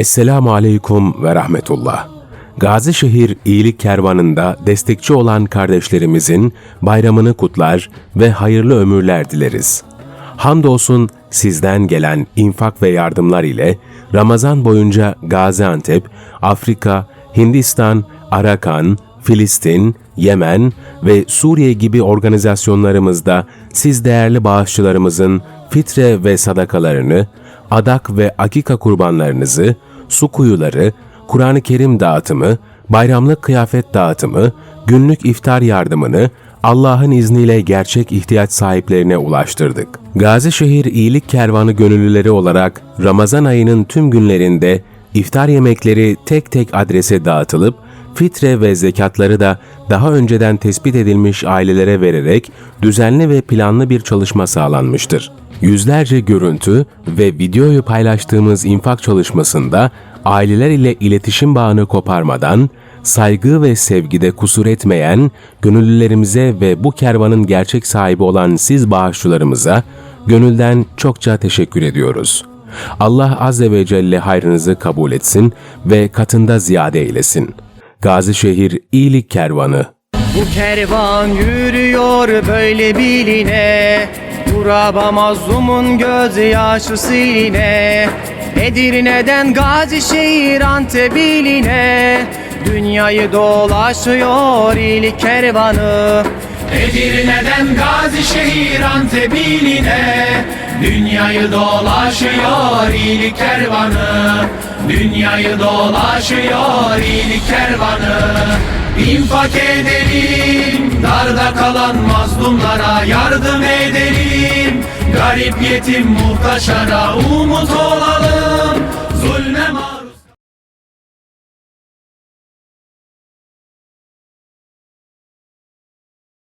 Esselamu Aleyküm ve Rahmetullah. Gazişehir İyilik Kervanı'nda destekçi olan kardeşlerimizin bayramını kutlar ve hayırlı ömürler dileriz. Hamdolsun sizden gelen infak ve yardımlar ile Ramazan boyunca Gaziantep, Afrika, Hindistan, Arakan, Filistin, Yemen ve Suriye gibi organizasyonlarımızda siz değerli bağışçılarımızın fitre ve sadakalarını, adak ve akika kurbanlarınızı, su kuyuları, Kur'an-ı Kerim dağıtımı, bayramlık kıyafet dağıtımı, günlük iftar yardımını Allah'ın izniyle gerçek ihtiyaç sahiplerine ulaştırdık. Gazişehir İyilik Kervanı gönüllüleri olarak Ramazan ayının tüm günlerinde iftar yemekleri tek tek adrese dağıtılıp fitre ve zekatları da daha önceden tespit edilmiş ailelere vererek düzenli ve planlı bir çalışma sağlanmıştır. Yüzlerce görüntü ve videoyu paylaştığımız infak çalışmasında aileler ile iletişim bağını koparmadan, saygı ve sevgide kusur etmeyen gönüllülerimize ve bu kervanın gerçek sahibi olan siz bağışçılarımıza gönülden çokça teşekkür ediyoruz. Allah Azze ve Celle hayrınızı kabul etsin ve katında ziyade eylesin. Gazişehir İyilik Kervanı. Bu kervan yürüyor böyle biline Kuraba mazlumun gözyaşı siline. Edirne'den Gazişehir Antep'iline Dünyayı dolaşıyor iyilik kervanı. Edirne'den Gazişehir Antep'iline Dünyayı dolaşıyor iyilik kervanı Dünyayı dolaşıyor iyilik kervanı. İnfak edelim Darda kalan mazlumlara yardım edelim. Garip yetim muhtaçlara umut olan